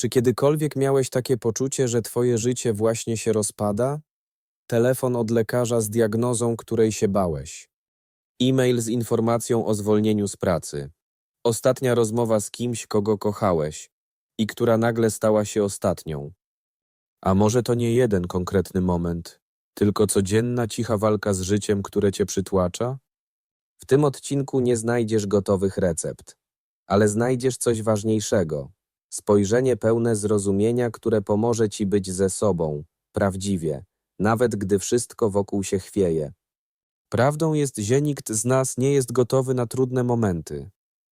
Czy kiedykolwiek miałeś takie poczucie, że twoje życie właśnie się rozpada? Telefon od lekarza z diagnozą, której się bałeś. E-mail z informacją o zwolnieniu z pracy. Ostatnia rozmowa z kimś, kogo kochałeś i która nagle stała się ostatnią. A może to nie jeden konkretny moment, tylko codzienna cicha walka z życiem, które cię przytłacza? W tym odcinku nie znajdziesz gotowych recept, ale znajdziesz coś ważniejszego spojrzenie pełne zrozumienia, które pomoże ci być ze sobą, prawdziwie, nawet gdy wszystko wokół się chwieje. Prawdą jest, że nikt z nas nie jest gotowy na trudne momenty.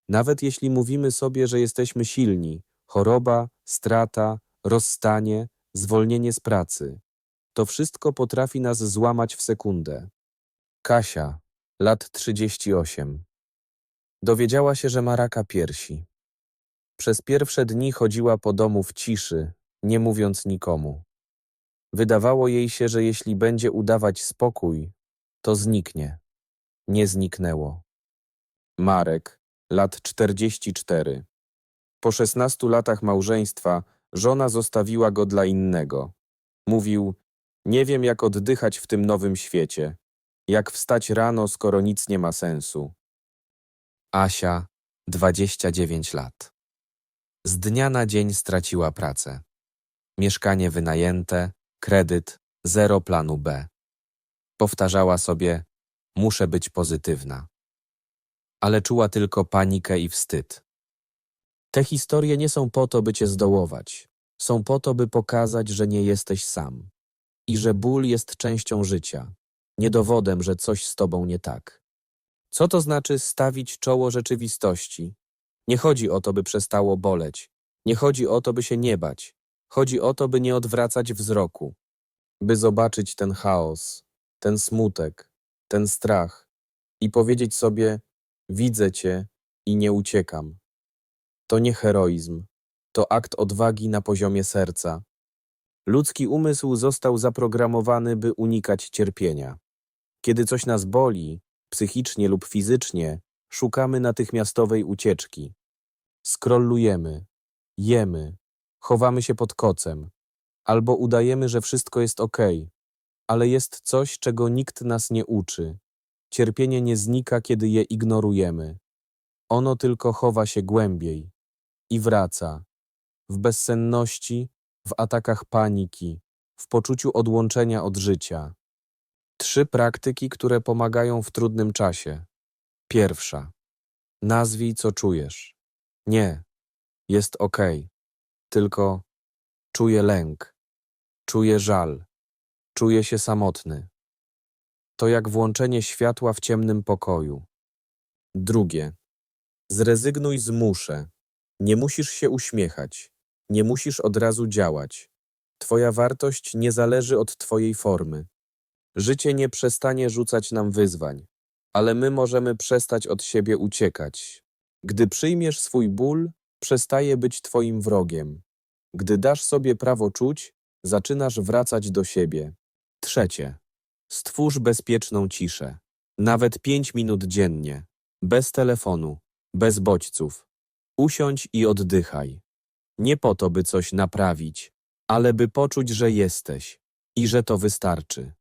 Nawet jeśli mówimy sobie, że jesteśmy silni, choroba, strata, rozstanie, zwolnienie z pracy. To wszystko potrafi nas złamać w sekundę. Kasia, lat 38. Dowiedziała się, że ma raka piersi. Przez pierwsze dni chodziła po domu w ciszy, nie mówiąc nikomu. Wydawało jej się, że jeśli będzie udawać spokój, to zniknie. Nie zniknęło. Marek, lat 44. Po 16 latach małżeństwa żona zostawiła go dla innego. Mówił: Nie wiem, jak oddychać w tym nowym świecie. Jak wstać rano, skoro nic nie ma sensu. Asia, 29 lat. Z dnia na dzień straciła pracę. Mieszkanie wynajęte, kredyt, zero planu B. Powtarzała sobie: Muszę być pozytywna. Ale czuła tylko panikę i wstyd. Te historie nie są po to, by cię zdołować. Są po to, by pokazać, że nie jesteś sam. I że ból jest częścią życia, nie dowodem, że coś z tobą nie tak. Co to znaczy stawić czoło rzeczywistości, nie chodzi o to, by przestało boleć. Nie chodzi o to, by się nie bać. Chodzi o to, by nie odwracać wzroku. By zobaczyć ten chaos, ten smutek, ten strach i powiedzieć sobie: Widzę cię i nie uciekam. To nie heroizm, to akt odwagi na poziomie serca. Ludzki umysł został zaprogramowany, by unikać cierpienia. Kiedy coś nas boli, psychicznie lub fizycznie, szukamy natychmiastowej ucieczki. Skrollujemy, jemy, chowamy się pod kocem, albo udajemy, że wszystko jest ok, ale jest coś, czego nikt nas nie uczy. Cierpienie nie znika, kiedy je ignorujemy. Ono tylko chowa się głębiej i wraca w bezsenności, w atakach paniki, w poczuciu odłączenia od życia. Trzy praktyki, które pomagają w trudnym czasie. Pierwsza. Nazwij, co czujesz. Nie, jest okej. Tylko czuję lęk, czuję żal, czuję się samotny. To jak włączenie światła w ciemnym pokoju. Drugie. Zrezygnuj z muszę. Nie musisz się uśmiechać. Nie musisz od razu działać. Twoja wartość nie zależy od Twojej formy. Życie nie przestanie rzucać nam wyzwań, ale my możemy przestać od siebie uciekać. Gdy przyjmiesz swój ból, przestaje być Twoim wrogiem. Gdy dasz sobie prawo czuć, zaczynasz wracać do siebie. Trzecie. Stwórz bezpieczną ciszę. Nawet pięć minut dziennie. Bez telefonu, bez bodźców. Usiądź i oddychaj. Nie po to, by coś naprawić, ale by poczuć, że jesteś i że to wystarczy.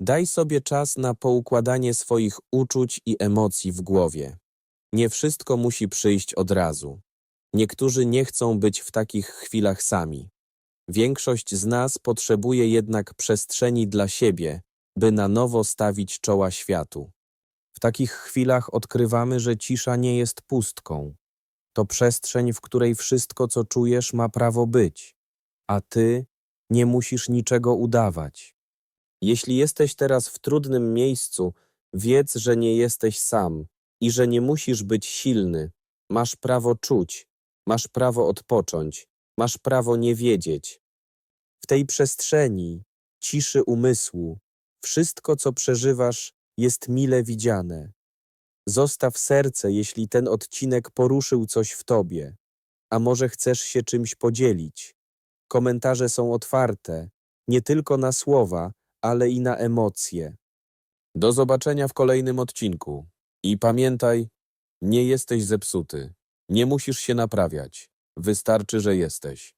Daj sobie czas na poukładanie swoich uczuć i emocji w głowie. Nie wszystko musi przyjść od razu. Niektórzy nie chcą być w takich chwilach sami. Większość z nas potrzebuje jednak przestrzeni dla siebie, by na nowo stawić czoła światu. W takich chwilach odkrywamy, że cisza nie jest pustką. To przestrzeń, w której wszystko, co czujesz, ma prawo być, a ty nie musisz niczego udawać. Jeśli jesteś teraz w trudnym miejscu, wiedz, że nie jesteś sam i że nie musisz być silny. Masz prawo czuć, masz prawo odpocząć, masz prawo nie wiedzieć. W tej przestrzeni, ciszy umysłu, wszystko, co przeżywasz, jest mile widziane. Zostaw serce, jeśli ten odcinek poruszył coś w tobie, a może chcesz się czymś podzielić. Komentarze są otwarte, nie tylko na słowa, ale i na emocje. Do zobaczenia w kolejnym odcinku. I pamiętaj, nie jesteś zepsuty. Nie musisz się naprawiać. Wystarczy, że jesteś.